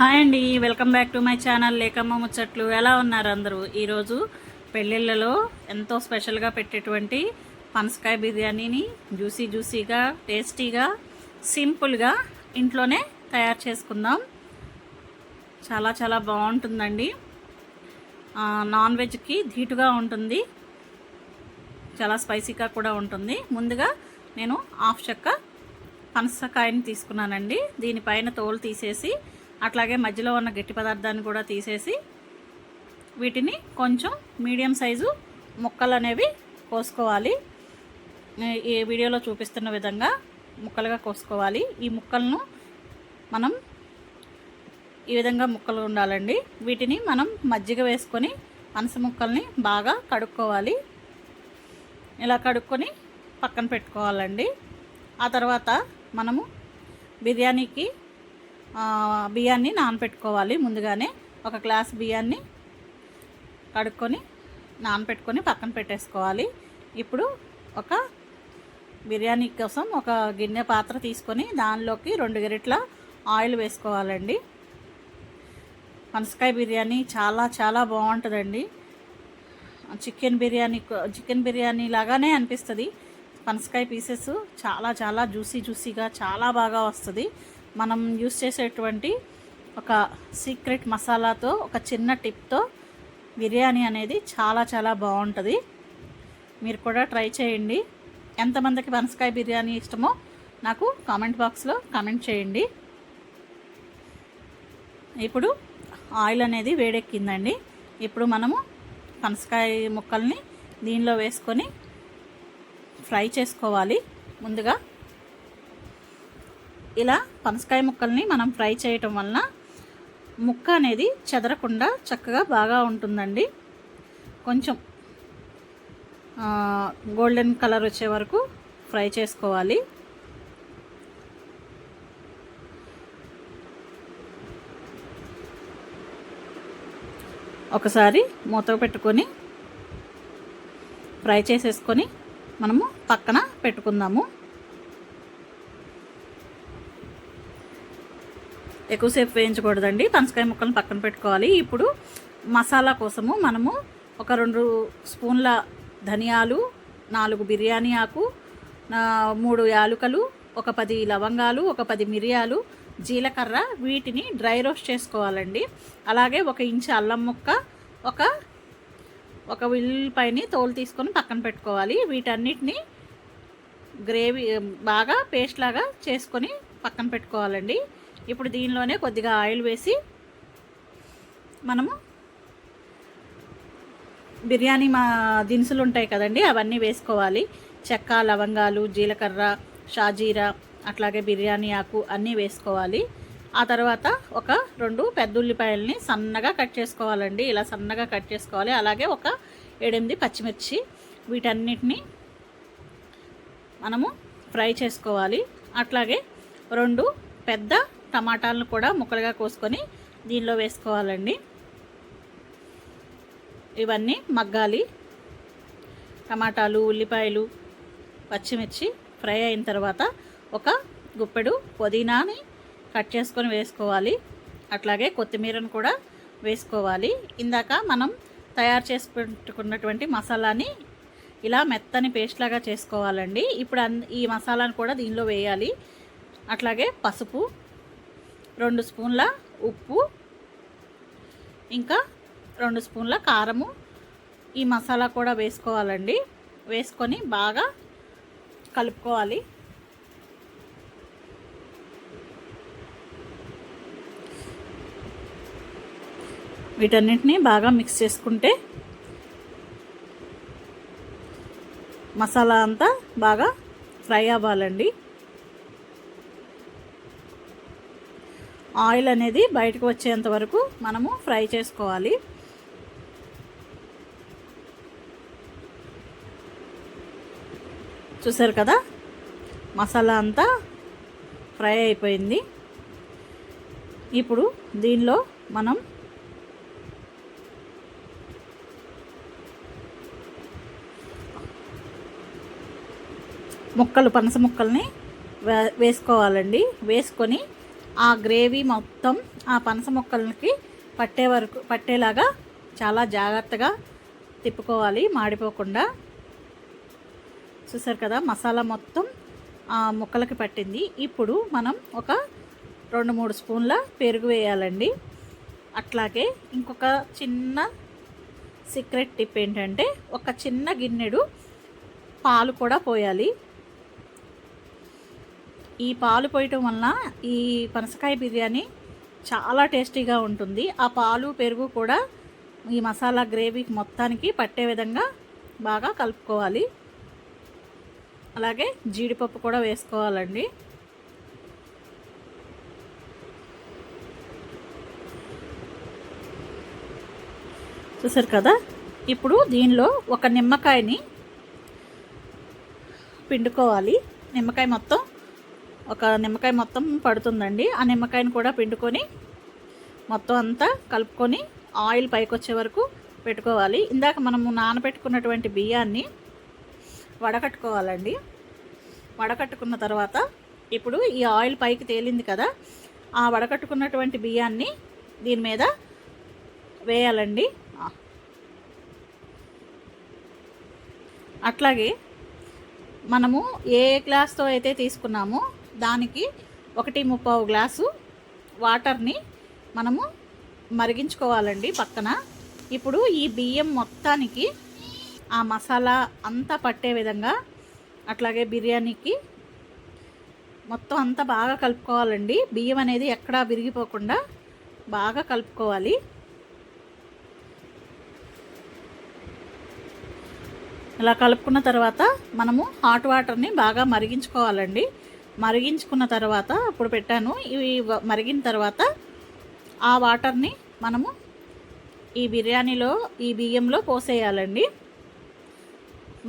Hi అండి welcome back to my channel లేకమ్మ ముచ్చట్లు. ఎలా ఉన్నారు అందరూ? ఈరోజు పెళ్ళిళ్ళలో ఎంతో స్పెషల్గా పెట్టేటువంటి పనసకాయ బిర్యానీని జ్యూసీ జ్యూసీగా టేస్టీగా సింపుల్గా ఇంట్లోనే తయారు చేసుకుందాం. చాలా చాలా బాగుంటుందండి. నాన్ వెజ్కి ధీటుగా ఉంటుంది. చాలా స్పైసీగా కూడా ఉంటుంది. ముందుగా నేను హాఫ్ చెక్క పనసకాయని తీసుకున్నానండి. దీనిపైన తోలు తీసేసి అట్లాగే మధ్యలో ఉన్న గట్టి పదార్థాన్ని కూడా తీసేసి వీటిని కొంచెం మీడియం సైజు ముక్కలు అనేవి కోసుకోవాలి. ఈ- వీడియోలో చూపిస్తున్న విధంగా ముక్కలుగా కోసుకోవాలి. ఈ ముక్కలను మనం ఈ విధంగా ముక్కలు ఉండాలండి. వీటిని మనం మజ్జిగ వేసుకొని పనస ముక్కల్ని బాగా కడుక్కోవాలి. ఇలా కడుక్కొని పక్కన పెట్టుకోవాలండి. ఆ తర్వాత మనము బిర్యానీకి బియ్యాన్ని నానపెట్టుకోవాలి. ముందుగానే ఒక గ్లాస్ బియ్యాన్ని కడుక్కొని నానపెట్టుకొని పక్కన పెట్టేసుకోవాలి. ఇప్పుడు ఒక బిర్యానీ కోసం ఒక గిన్నె పాత్ర తీసుకొని దానిలోకి రెండు గరిట్ల ఆయిల్ వేసుకోవాలండి. పనసకాయ బిర్యానీ చాలా చాలా బాగుంటుందండి. చికెన్ బిర్యానీ చికెన్ బిర్యానీ లాగానే అనిపిస్తుంది. పనసకాయ పీసెస్ చాలా చాలా జ్యూసీ జ్యూసీగా చాలా బాగా వస్తుంది. మనం యూస్ చేసేటువంటి ఒక సీక్రెట్ మసాలాతో ఒక చిన్న టిప్తో బిర్యానీ అనేది చాలా చాలా బాగుంటుంది. మీరు కూడా ట్రై చేయండి. ఎంతమందికి పనసకాయ బిర్యానీ ఇష్టమో నాకు కామెంట్ బాక్స్లో కామెంట్ చేయండి. ఇప్పుడు ఆయిల్ అనేది వేడెక్కిందండి. ఇప్పుడు మనము పనసకాయ ముక్కల్ని దీనిలో వేసుకొని ఫ్రై చేసుకోవాలి. ముందుగా ఇలా పనసకాయ ముక్కల్ని మనం ఫ్రై చేయటం వలన ముక్క అనేది చెదరకుండా చక్కగా బాగా ఉంటుందండి. కొంచెం గోల్డెన్ కలర్ వచ్చే వరకు ఫ్రై చేసుకోవాలి. ఒకసారి మూత పెట్టుకొని ఫ్రై చేసేసుకొని మనము పక్కన పెట్టుకుందాము. ఎక్కువసేపు వేయించకూడదండి. పనసకాయ ముక్కలను పక్కన పెట్టుకోవాలి. ఇప్పుడు మసాలా కోసము మనము ఒక రెండు స్పూన్ల ధనియాలు నాలుగు బిర్యానీ ఆకు మూడు యాలుకలు ఒక పది లవంగాలు ఒక పది మిరియాలు జీలకర్ర వీటిని డ్రై రోస్ట్ చేసుకోవాలండి. అలాగే ఒక ఇంచు అల్లం ముక్క ఒక ఒక ఉల్లిపాయని తోలు తీసుకొని పక్కన పెట్టుకోవాలి. వీటన్నిటిని గ్రేవీ బాగా పేస్ట్ లాగా చేసుకొని పక్కన పెట్టుకోవాలండి. ఇప్పుడు దీనిలోనే కొద్దిగా ఆయిల్ వేసి మనము బిర్యానీ మా దినుసులు ఉంటాయి కదండి అవన్నీ వేసుకోవాలి. చెక్క లవంగాలు జీలకర్ర షాజీరా అట్లాగే బిర్యానీ ఆకు అన్నీ వేసుకోవాలి. ఆ తర్వాత ఒక రెండు పెద్ద ఉల్లిపాయలని సన్నగా కట్ చేసుకోవాలండి. ఇలా సన్నగా కట్ చేసుకోవాలి. అలాగే ఒక ఎనిమిది పచ్చిమిర్చి వీటన్నిటిని మనము ఫ్రై చేసుకోవాలి. అట్లాగే రెండు పెద్ద టమాటాలను కూడా ముక్కలుగా కోసుకొని దీనిలో వేసుకోవాలండి. ఇవన్నీ మగ్గాలి. టమాటాలు ఉల్లిపాయలు పచ్చిమిర్చి ఫ్రై అయిన తర్వాత ఒక గుప్పెడు పుదీనాని కట్ చేసుకొని వేసుకోవాలి. అట్లాగే కొత్తిమీరను కూడా వేసుకోవాలి. ఇందాక మనం తయారు చేసి పెట్టుకున్నటువంటి మసాలాని ఇలా మెత్తని పేస్ట్ లాగా చేసుకోవాలండి. ఇప్పుడు అన్ ఈ మసాలాను కూడా దీనిలో వేయాలి. అట్లాగే పసుపు రెండు స్పూన్ల ఉప్పు ఇంకా రెండు స్పూన్ల కారము. ఈ మసాలా కూడా వేసుకోవాలండి. వేసుకొని బాగా కలుపుకోవాలి. వీటన్నిటిని బాగా మిక్స్ చేసుకుంటే మసాలా అంతా బాగా ఫ్రై అవ్వాలండి. ఆయిల్ అనేది బయటకు వచ్చేంత వరకు మనము ఫ్రై చేసుకోవాలి. చూసారు కదా? మసాలా అంతా ఫ్రై అయిపోయింది. ఇప్పుడు దీనిలో మనం ముక్కలు పనస ముక్కల్ని వే వేసుకోవాలండి. వేసుకొని ఆ గ్రేవీ మొత్తం ఆ పనస మొక్కలకి పట్టే వరకు పట్టేలాగా చాలా జాగ్రత్తగా తిప్పుకోవాలి మాడిపోకుండా. చూసారు కదా మసాలా మొత్తం ఆ ముక్కలకి పట్టింది. ఇప్పుడు మనం ఒక రెండు మూడు స్పూన్ల పెరుగు వేయాలండి. అట్లాగే ఇంకొక చిన్న సీక్రెట్ టిప్ ఏంటంటే ఒక చిన్న గిన్నెడు పాలు కూడా పోయాలి. ఈ పాలు పోయటం వలన ఈ పనసకాయ బిర్యానీ చాలా టేస్టీగా ఉంటుంది. ఆ పాలు పెరుగు కూడా ఈ మసాలా గ్రేవీకి మొత్తానికి పట్టే విధంగా బాగా కలుపుకోవాలి. అలాగే జీడిపప్పు కూడా వేసుకోవాలండి. చూసారు కదా? ఇప్పుడు దీనిలో ఒక నిమ్మకాయని పిండుకోవాలి. నిమ్మకాయ మొత్తం ఒక నిమ్మకాయ మొత్తం పడుతుందండి. ఆ నిమ్మకాయని కూడా పిండుకొని మొత్తం అంతా కలుపుకొని ఆయిల్ పైకి వచ్చే వరకు పెట్టుకోవాలి. ఇందాక మనము నానబెట్టుకున్నటువంటి బియ్యాన్ని వడకట్టుకోవాలండి. వడకట్టుకున్న తర్వాత ఇప్పుడు ఈ ఆయిల్ పైకి తేలింది కదా ఆ వడకట్టుకున్నటువంటి బియ్యాన్ని దీని మీద వేయాలండి. అట్లాగే మనము ఏ గ్లాస్తో అయితే తీసుకున్నామో దానికి ఒకటి ముప్పావు గ్లాసు వాటర్ని మనము మరిగించుకోవాలండి పక్కన. ఇప్పుడు ఈ బియ్యం మొత్తానికి ఆ మసాలా అంతా పట్టే విధంగా అట్లాగే బిర్యానీకి మొత్తం అంతా బాగా కలుపుకోవాలండి. బియ్యం అనేది ఎక్కడా విరిగిపోకుండా బాగా కలుపుకోవాలి. ఇలా కలుపుకున్న తర్వాత మనము హాట్ వాటర్ని బాగా మరిగించుకోవాలండి. మరిగించుకున్న తర్వాత ఇప్పుడు పెట్టాను. ఇవి మరిగిన తర్వాత ఆ వాటర్ని మనము ఈ బిర్యానీలో ఈ బియ్యంలో పోసేయాలండి.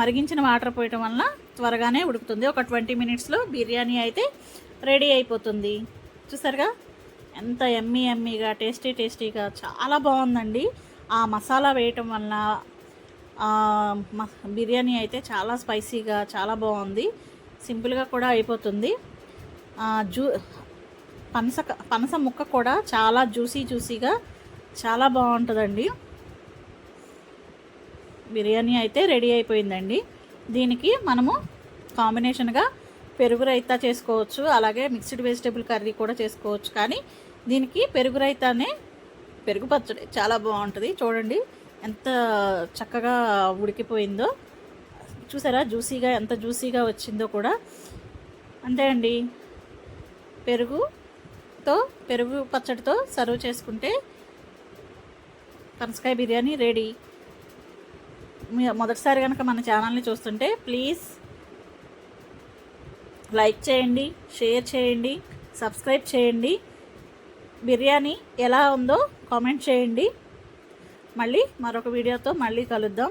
మరిగించిన వాటర్ పోయటం వల్ల త్వరగానే ఉడుకుతుంది. ఒక ట్వంటీ మినిట్స్లో బిర్యానీ అయితే రెడీ అయిపోతుంది. చూసారుగా? ఎంత ఎమ్మీ ఎమ్మీగా టేస్టీ టేస్టీగా చాలా బాగుందండి. ఆ మసాలా వేయటం వలన బిర్యానీ అయితే చాలా స్పైసీగా చాలా బాగుంది. సింపుల్గా కూడా అయిపోతుంది. జూ పనస పనస ముక్క కూడా చాలా జ్యూసీ జ్యూసీగా చాలా బాగుంటుందండి. బిర్యానీ అయితే రెడీ అయిపోయిందండి. దీనికి మనము కాంబినేషన్గా పెరుగు రైతా చేసుకోవచ్చు అలాగే మిక్స్డ్ వెజిటేబుల్ కర్రీ కూడా చేసుకోవచ్చు. కానీ దీనికి పెరుగు రైతానే పెరుగు పచ్చడి చాలా బాగుంటుంది. చూడండి ఎంత చక్కగా ఉడికిపోయిందో. చూసారా? జ్యూసీగా ఎంత జ్యూసీగా వచ్చిందో కూడా. అంతే అండి. పెరుగుతో పెరుగు పచ్చడితో సర్వ్ చేసుకుంటే పనసకాయ బిర్యానీ రెడీ. మొదటిసారి కనుక మన ఛానల్ని చూస్తుంటే ప్లీజ్ లైక్ చేయండి షేర్ చేయండి సబ్స్క్రైబ్ చేయండి. బిర్యానీ ఎలా ఉందో కామెంట్ చేయండి. మళ్ళీ మరొక వీడియోతో మళ్ళీ కలుద్దాం.